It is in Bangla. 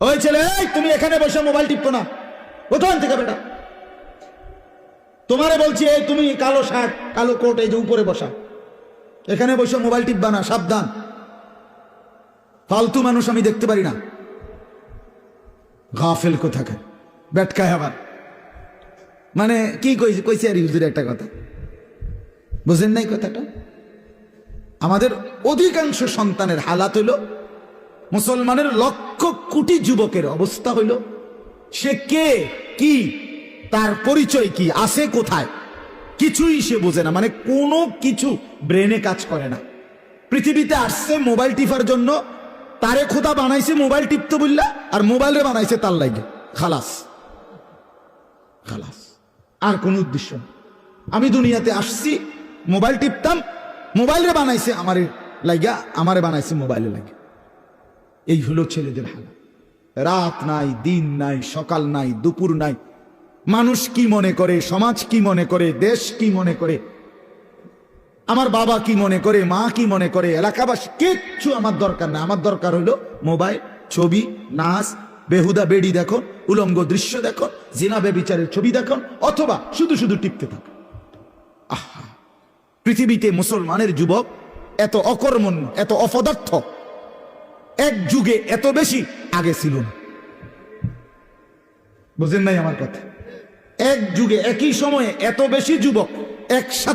ওই ছেলে তুমি এখানে বসে মোবাইল টিপতো না। কোথান থেকে বেটা। তোমারে বলছি, এই তুমি কালো শার্ট, কালো কোট, এই যে উপরে বসা। এখানে বসে মোবাইল টিপবা না, সাবধান। ফালতু মানুষ আমি দেখতে পারি না। গাফেল কোথাকার ব্যাটকায় আবার। মানে কি কইছে কইছে আর হুজুর একটা কথা? বুঝেন নাই কথাটা? আমাদের অধিকাংশ সন্তানের হালাত হইল, মুসলমানের লক্ষ কোটি যুবকের অবস্থা হইল। সে কে, কি, তার পরিচয় কি, আছে কোথায়? কিছুই সে বোঝে না। মানে কোনো কিছু ব্রেনে কাজ করে না। পৃথিবীতে আসছে মোবাইল টিপার জন্য। তারে খোদা বানাইছে মোবাইল টিপতে বললা, আর মোবাইলে বানাইছে তার লাগে। খালাস। খালাস। আর কোনো উদ্দেশ্য আমি দুনিয়াতে আসছি, মোবাইল টিপতাম মোবাইলে বানাইছে আমারে লাগিয়া আমারে বানাইছে মোবাইলে লাগে। এই হলো ছেলেদের হালা। রাত নাই, দিন নাই, সকাল নাই, দুপুর নাই। মানুষ কি মনে করে, সমাজ কি মনে করে, দেশ কি মনে করে? আমার বাবা কি মনে করে, মা কি মনে করে? এলাকাবাসী, কিচ্ছু আমার দরকার না আমার দরকার হলো মোবাইল, ছবি, নাচ, বেহুদা বেড়ি দেখো, উলঙ্গ দৃশ্য দেখো, জিনা বেবিচারের ছবি দেখো, অথবা শুধু শুধু টিপতে থাকো। আহা, পৃথিবীতে মুসলমানের যুবক এত অকর্মণ্য, এত অপদার্থ। এক যুগে এত বেশি আগে ছিল না। বুঝেন নাই আমার কথা? এক যুগে, একই সময়ে এত বেশি যুবক একসাথে